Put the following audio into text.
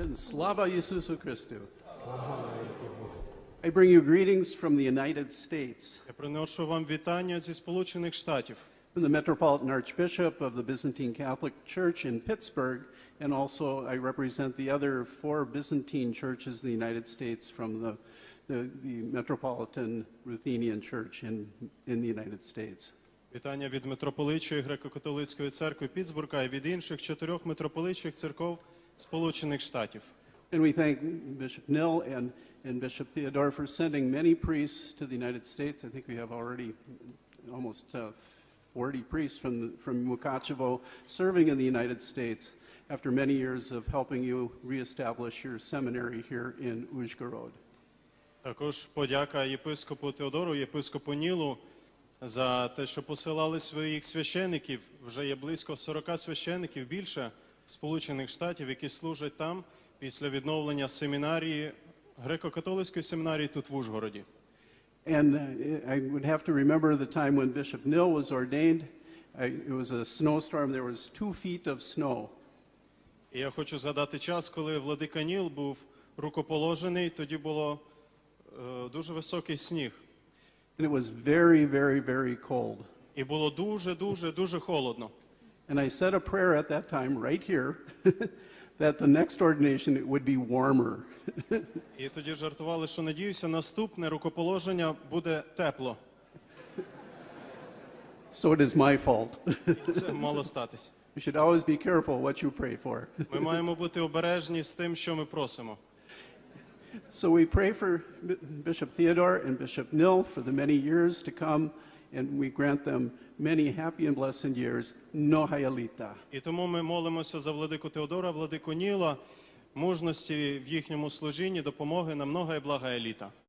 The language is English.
And Slava Isusu Christu. I bring you greetings from the United States, Я приношу вам вітання зі Сполучених Штатів, from the Metropolitan Archbishop of the Byzantine Catholic Church in Pittsburgh, and also I represent the other four Byzantine churches in the United States from the, the, the Metropolitan Ruthenian Church in, in the United States. вітання від митрополичої греко-католицької церкви Пітсбурга і від інших чотирьох митрополичих церков Сполучених Штатів. And we thank Bishop Nill and, and Bishop Theodore for sending many priests to the United States. I think we have already almost uh, 40 priests from, from Mukachevo serving in the United States after many years of helping you reestablish your seminary here in Uzhgorod. Також подяка єпископу Теодору, єпископу Нілу за те, що посилали своїх священиків. Вже є близько 40 священиків більше Сполучених Штатів, які служать там після відновлення семінарії, греко-католицької семінарії тут в Ужгороді. And uh, I would have to remember the time when Bishop Nill was ordained. It was a snowstorm. There was two feet of snow. І я хочу згадати час, коли владика Ніл був рукоположений, тоді було е, дуже високий сніг. And it was very, very, very cold. І було дуже, дуже, дуже холодно. And I said a prayer at that time, right here, that the next ordination it would be warmer. І тоді жартували, що надіюся, наступне рукоположення буде тепло. So it is my fault. І це мало статись. you should always be careful what you pray for. Ми маємо бути обережні з тим, що ми просимо. So we pray for B- Bishop Theodore and Bishop Nill for the many years to come, and we grant them many happy and blessed years. No hayalita. І тому ми молимося за владику Теодора, владику Ніла, мужності в їхньому служінні, допомоги на много і блага еліта.